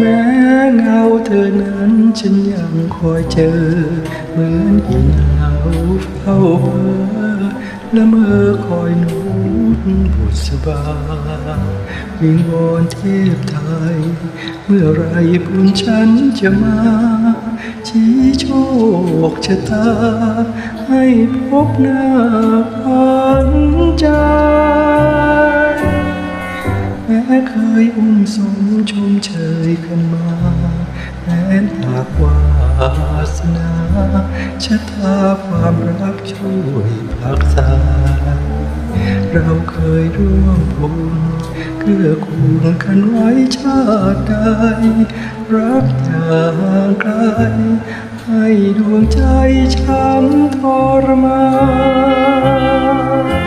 แม้เงาเธอนั้นฉันยังคอยเจอ เหมือนหินาวเฝ้าเพ้อและเมื่อคอยนุนบุษบาวิงวอนเทพไทย เมื่อไรบุญฉันจะมา ชี้โชคชะตา ให้พบหน้าขวัญใจแม้เคยอุ้มสม ชมเชยกันมาแม้หากวาสนาชะตาความรักช่วยผลักษา เราเคยร่วมบุญเกื้อกูลกันไว้ชาติใดรักอย่างไกลให้ดวงใจช้ำทรมาน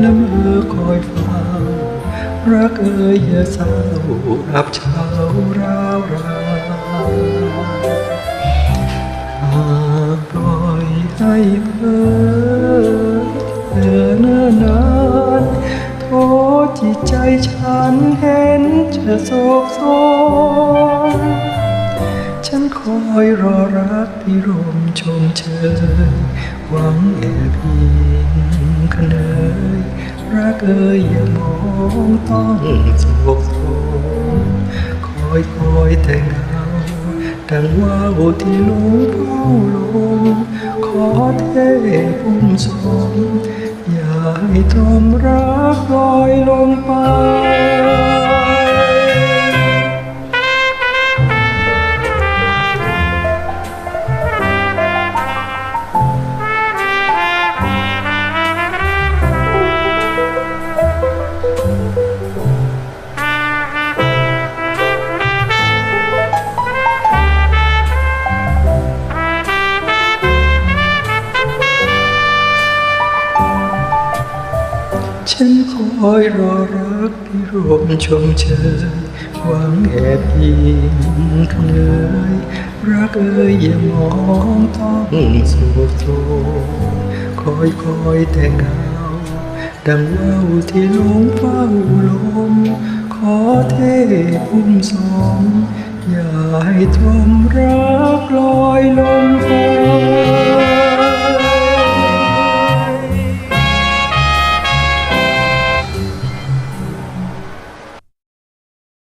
และเมื่อคอยฟังรักเอ่ยอย่าเศร้ารับเช้าราวราหากปล่อยให้เพ้อเธอเนิ่นนานโทษจิตใจฉันเห็นจะโศกโศน ฉันคอยรอรักพิรมชมเชยหวังแอบยิงกันเลยรักเอ่ยอย่ามองต้องโศกโศกคอยคอยแต่เงาดังว่าวที่ลงเฝ้าลมขอเทพุ่มสมอย่าให้ทมรักลอยลงไป ฉันคอยรอรักที่รวมชมเชยหวังแอบยิงกันเลยรักเอ่ยอย่ามองต้องโศกโศกคอยคอยแต่เงาดังว่าวที่ลงเฝ้าลม ขอเทพุ่มสมอย่าให้ทมรัก